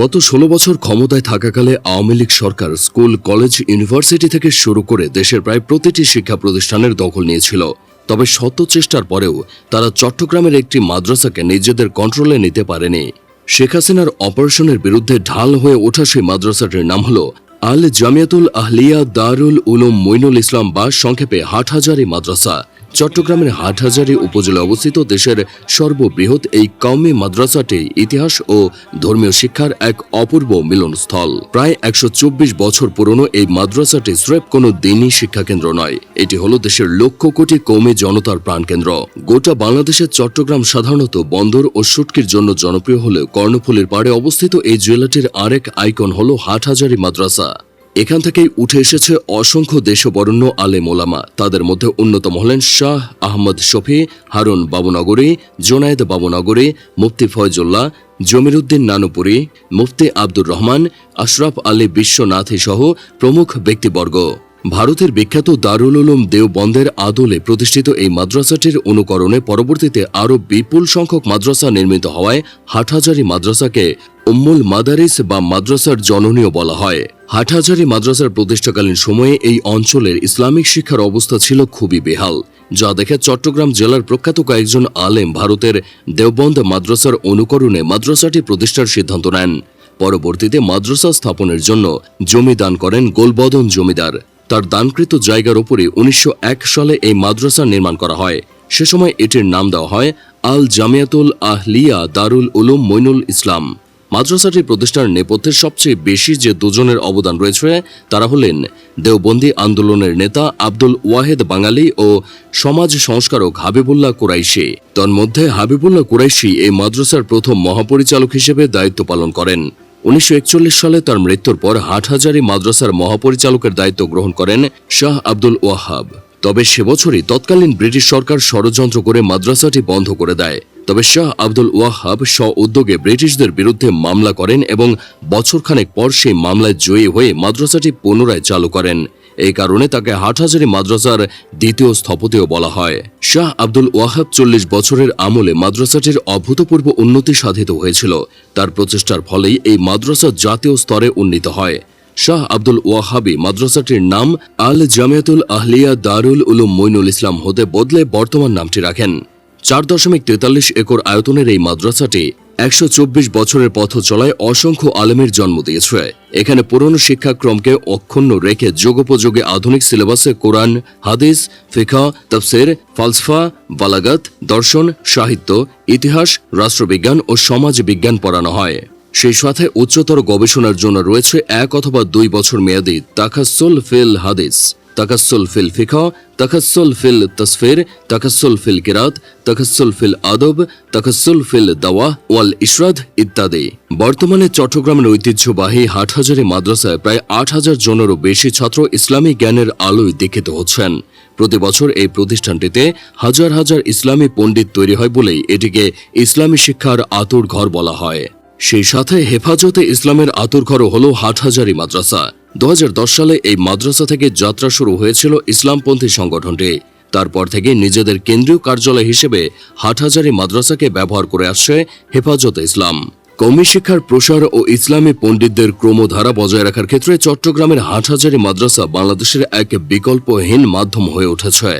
গত ষোলো বছর ক্ষমতায় থাকাকালে আওয়ামী লীগ সরকার স্কুল, কলেজ, ইউনিভার্সিটি থেকে শুরু করে দেশের প্রায় প্রতিটি শিক্ষা প্রতিষ্ঠানের দখল নিয়েছিল। তবে শত চেষ্টার পরেও তারা চট্টগ্রামের একটি মাদ্রাসাকে নিজেদের কন্ট্রোলে নিতে পারেনি। শেখ হাসিনার অপারেশনের বিরুদ্ধে ঢাল হয়ে ওঠা সেই মাদ্রাসাটির নাম হল আল জামিয়াতুল আহলিয়া দারুল উলুম মইনুল ইসলাম বা সংক্ষেপে হাটহাজারি মাদ্রাসা। চট্টগ্রামের হাটহাজারী উপজেলায় অবস্থিত দেশের সর্ববৃহৎ এই কওমি মাদ্রাসাটি ইতিহাস ও ধর্মীয় শিক্ষার এক অপূর্ব মিলনস্থল। প্রায় একশো চব্বিশ বছর পুরনো এই মাদ্রাসাটি স্রেফ কোনো দিনই শিক্ষাকেন্দ্র নয়। এটি হলো দেশের লক্ষ কোটি কৌমি জনতার প্রাণকেন্দ্র। গোটা বাংলাদেশের চট্টগ্রাম সাধারণত বন্দর ও শুটকির জন্য জনপ্রিয় হলেও কর্ণফুলীর পাড়ে অবস্থিত এই জেলাটির আরেক আইকন হল হাটহাজারি মাদ্রাসা। এখান থেকেই উঠে এসেছে অসংখ্য দেশবরণ্য আলেম ওলামা। তাদের মধ্যে অন্যতম হলেন শাহ আহমদ শফি, হারুন বাবুনগরী, জোনায়েদ বাবুনগরী, মুফতি ফয়জুল্লাহ, জমিরুদ্দিন নানুপুরী, মুফতি আব্দুর রহমান, আশরাফ আলী বিশ্বনাথী সহ প্রমুখ ব্যক্তিবর্গ। ভারতের বিখ্যাত দারুল উলুম দেওবন্দের আদলে প্রতিষ্ঠিত এই মাদ্রাসাটির অনুকরণে পরবর্তীতে আরও বিপুল সংখ্যক মাদ্রাসা নির্মিত হওয়ায় হাটহাজারি মাদ্রাসাকে উম্মুল মাদারিস বা মাদ্রাসার জননীয় বলা হয়। হাটহাজারি মাদ্রাসার প্রতিষ্ঠাকালীন সময়ে এই অঞ্চলের ইসলামিক শিক্ষার অবস্থা ছিল খুবই বেহাল, যা দেখে চট্টগ্রাম জেলার প্রখ্যাত কয়েকজন আলেম ভারতের দেওবন্দ মাদ্রাসার অনুকরণে মাদ্রাসাটি প্রতিষ্ঠার সিদ্ধান্ত নেন। পরবর্তীতে মাদ্রাসা স্থাপনের জন্য জমি দান করেন গোলবদন জমিদার। তার দানকৃত জায়গার উপরে উনিশশো সালে এই মাদ্রাসা নির্মাণ করা হয়। সে সময় এটির নাম দেওয়া হয় আল জামিয়াতুল আহলিয়া দারুল উলুম মইনুল ইসলাম। মাদ্রাসাটি প্রতিষ্ঠার নেপথ্যে সবচেয়ে বেশি যে দুজনের অবদান রয়েছে, তারা হলেন দেওবন্দি আন্দোলনের নেতা আব্দুল ওয়াহেদ বাঙালি ও সমাজ সংস্কারক হাবিবুল্লাহ কুরাইশি। তন্মধ্যে হাবিবুল্লাহ কুরাইশি এই মাদ্রাসার প্রথম মহাপরিচালক হিসেবে দায়িত্ব পালন করেন। উনিশশো একচল্লিশ সালে তার মৃত্যুর পর হাটহাজারি মাদ্রাসার মহাপরিচালকের দায়িত্ব গ্রহণ করেন শাহ আব্দুল ওয়াহাব। তবে সে বছরই তৎকালীন ব্রিটিশ সরকার ষড়যন্ত্র করে মাদ্রাসাটি বন্ধ করে দেয়। তবে শাহ আব্দুল ওয়াহাব স্ব উদ্যোগে ব্রিটিশদের বিরুদ্ধে মামলা করেন এবং বছরখানেক পর সেই মামলায় জয়ী হয়ে মাদ্রাসাটি পুনরায় চালু করেন। এই কারণে তাকে হাটহাজারি মাদ্রাসার দ্বিতীয় স্থপতিও বলা হয়। শাহ আব্দুল ওয়াহাব চল্লিশ বছরের আমলে মাদ্রাসাটির অভূতপূর্ব উন্নতি সাধিত হয়েছিল। তার প্রচেষ্টার ফলেই এই মাদ্রাসা জাতীয় স্তরে উন্নীত হয়। শাহ আব্দুল ওয়াহাবি মাদ্রাসাটির নাম আল জামিয়াতুল আহলিয়া দারুল উলুম মইনুল ইসলাম হতে বদলে বর্তমান নামটি রাখেন। চার দশমিক তেতাল্লিশ একর আয়তনের এই মাদ্রাসাটি একশো চব্বিশ বছরের পথ চলায় অসংখ্য আলেমের জন্ম দিয়েছে। এখানে পুরনো শিক্ষাক্রমকে অক্ষুণ্ণ রেখে যুগোপযোগে আধুনিক সিলেবাসে কোরআন, হাদিস ফিখা তফসির, ফালসফা, বালাগাত, দর্শন, সাহিত্য, ইতিহাস, রাষ্ট্রবিজ্ঞান ও সমাজ বিজ্ঞান পড়ানো হয়। সেই সাথে উচ্চতর গবেষণার জন্য রয়েছে এক অথবা দুই বছর মেয়াদী তাকাসুল ফিল হাদিস। তাকাসুল ফিল ফিখা তাকাসুল ফিল তসফির তাকাসুল ফিল কিরাত তাকাসুল ফিল আদব তাকাসুল ফিল দাওয়া ওয়াল ইশরাদ ইত্যাদি। বর্তমানে চট্টগ্রামের ঐতিহ্যবাহী হাটহাজারি মাদ্রাসায় প্রায় আট হাজার জনেরও বেশি ছাত্র ইসলামী জ্ঞানের আলোয় দীক্ষিত হচ্ছেন। প্রতি বছর এই প্রতিষ্ঠানটিতে হাজার হাজার ইসলামী পণ্ডিত তৈরি হয় বলেই এটিকে ইসলামী শিক্ষার আতুর ঘর বলা হয়। সেই সাথে হেফাজতে ইসলামের আতুরঘরও হল হাটহাজারি মাদ্রাসা। দু হাজার দশ সালে এই মাদ্রাসা থেকে যাত্রা শুরু হয়েছিল ইসলামপন্থী সংগঠনটি। তারপর থেকে নিজেদের কেন্দ্রীয় কার্যালয় হিসেবে হাটহাজারি মাদ্রাসাকে ব্যবহার করে আসছে হেফাজতে ইসলাম। কমি শিক্ষার প্রসার ও ইসলামী পণ্ডিতদের ক্রমধারা বজায় রাখার ক্ষেত্রে চট্টগ্রামের হাটহাজারি মাদ্রাসা বাংলাদেশের এক বিকল্পহীন মাধ্যম হয়ে উঠেছে।